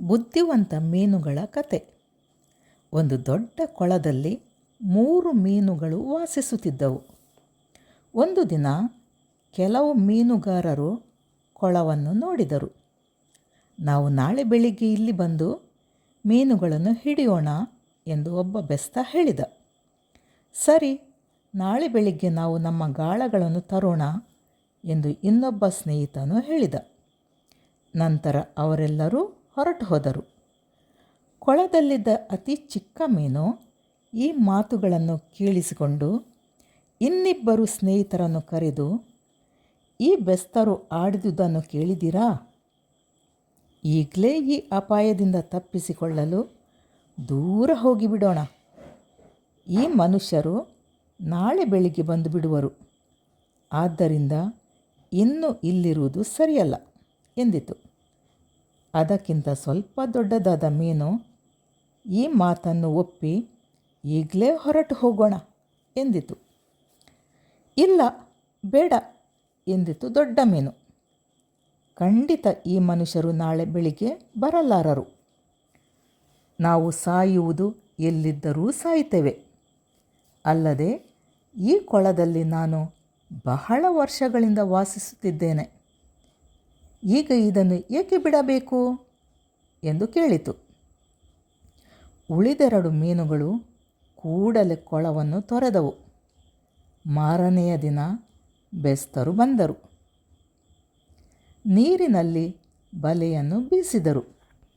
ಬುದ್ಧಿವಂತ ಮೀನುಗಳ ಕತೆ. ಒಂದು ದೊಡ್ಡ ಕೊಳದಲ್ಲಿ ಮೂರು ಮೀನುಗಳು ವಾಸಿಸುತ್ತಿದ್ದವು. ಒಂದು ದಿನ ಕೆಲವು ಮೀನುಗಾರರು ಕೊಳವನ್ನು ನೋಡಿದರು. ನಾವು ನಾಳೆ ಬೆಳಿಗ್ಗೆ ಇಲ್ಲಿ ಬಂದು ಮೀನುಗಳನ್ನು ಹಿಡಿಯೋಣ ಎಂದು ಒಬ್ಬ ಬೆಸ್ತ ಹೇಳಿದ. ಸರಿ, ನಾಳೆ ಬೆಳಿಗ್ಗೆ ನಾವು ನಮ್ಮ ಗಾಳಗಳನ್ನು ತರೋಣ ಎಂದು ಇನ್ನೊಬ್ಬ ಸ್ನೇಹಿತನು ಹೇಳಿದ. ನಂತರ ಅವರೆಲ್ಲರೂ ಹೊರಟು ಹೋದರು. ಕೊಳದಲ್ಲಿದ್ದ ಅತಿ ಚಿಕ್ಕ ಮೀನು ಈ ಮಾತುಗಳನ್ನು ಕೇಳಿಸಿಕೊಂಡು ಇನ್ನಿಬ್ಬರು ಸ್ನೇಹಿತರನ್ನು ಕರೆದು, ಈ ಬೆಸ್ತರು ಆಡಿದುದನ್ನು ಕೇಳಿದಿರಾ ಈಗಲೇ ಈ ಅಪಾಯದಿಂದ ತಪ್ಪಿಸಿಕೊಳ್ಳಲು ದೂರ ಹೋಗಿಬಿಡೋಣ. ಈ ಮನುಷ್ಯರು ನಾಳೆ ಬೆಳಿಗ್ಗೆ ಬಂದು ಬಿಡುವರು. ಆದ್ದರಿಂದ ಇನ್ನು ಇಲ್ಲಿರುವುದು ಸರಿಯಲ್ಲ, ಎಂದಿತು. ಅದಕ್ಕಿಂತ ಸ್ವಲ್ಪ ದೊಡ್ಡದಾದ ಮೀನು ಈ ಮಾತನ್ನು ಒಪ್ಪಿ ಈಗಲೇ ಹೊರಟು ಹೋಗೋಣ ಎಂದಿತು. ಇಲ್ಲ, ಬೇಡ ಎಂದಿತು ದೊಡ್ಡ ಮೀನು. ಖಂಡಿತ ಈ ಮನುಷ್ಯರು ನಾಳೆ ಬೆಳಿಗ್ಗೆ ಬರಲಾರರು. ನಾವು ಸಾಯುವುದು ಎಲ್ಲಿದ್ದರೂ ಸಾಯ್ತೇವೆ. ಅಲ್ಲದೆ ಈ ಕೊಳದಲ್ಲಿ ನಾನು ಬಹಳ ವರ್ಷಗಳಿಂದ ವಾಸಿಸುತ್ತಿದ್ದೇನೆ. ಈಗ ಇದನ್ನು ಏಕೆ ಬಿಡಬೇಕು? ಎಂದು ಕೇಳಿತು. ಉಳಿದೆರಡು ಮೀನುಗಳು ಕೂಡಲೇ ಕೊಳವನ್ನು ತೊರೆದವು. ಮಾರನೆಯ ದಿನ ಬೆಸ್ತರು ಬಂದರು. ನೀರಿನಲ್ಲಿ ಬಲೆಯನ್ನು ಬೀಸಿದರು.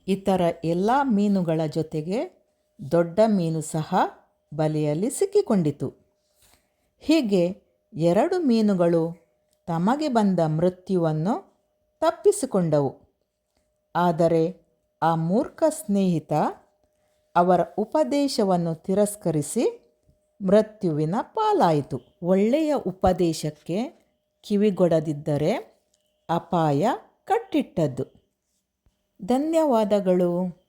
ಇತರ ಎಲ್ಲ ಮೀನುಗಳ ಜೊತೆಗೆ ದೊಡ್ಡ ಮೀನು ಸಹ ಬಲೆಯಲ್ಲಿ ಸಿಕ್ಕಿಕೊಂಡಿತು. ಹೀಗೆ ಎರಡು ಮೀನುಗಳು ತಮಗೆ ಬಂದ ಮೃತ್ಯುವನ್ನು ತಪ್ಪಿಸಿಕೊಂಡವು. ಆದರೆ ಆ ಮೂರ್ಖ ಸ್ನೇಹಿತ ಅವರ ಉಪದೇಶವನ್ನು ತಿರಸ್ಕರಿಸಿ ಮೃತ್ಯುವಿನ ಪಾಲಾಯಿತು. ಒಳ್ಳೆಯ ಉಪದೇಶಕ್ಕೆ ಕಿವಿಗೊಡದಿದ್ದರೆ ಅಪಾಯ ಕಟ್ಟಿಟ್ಟದ್ದು. ಧನ್ಯವಾದಗಳು.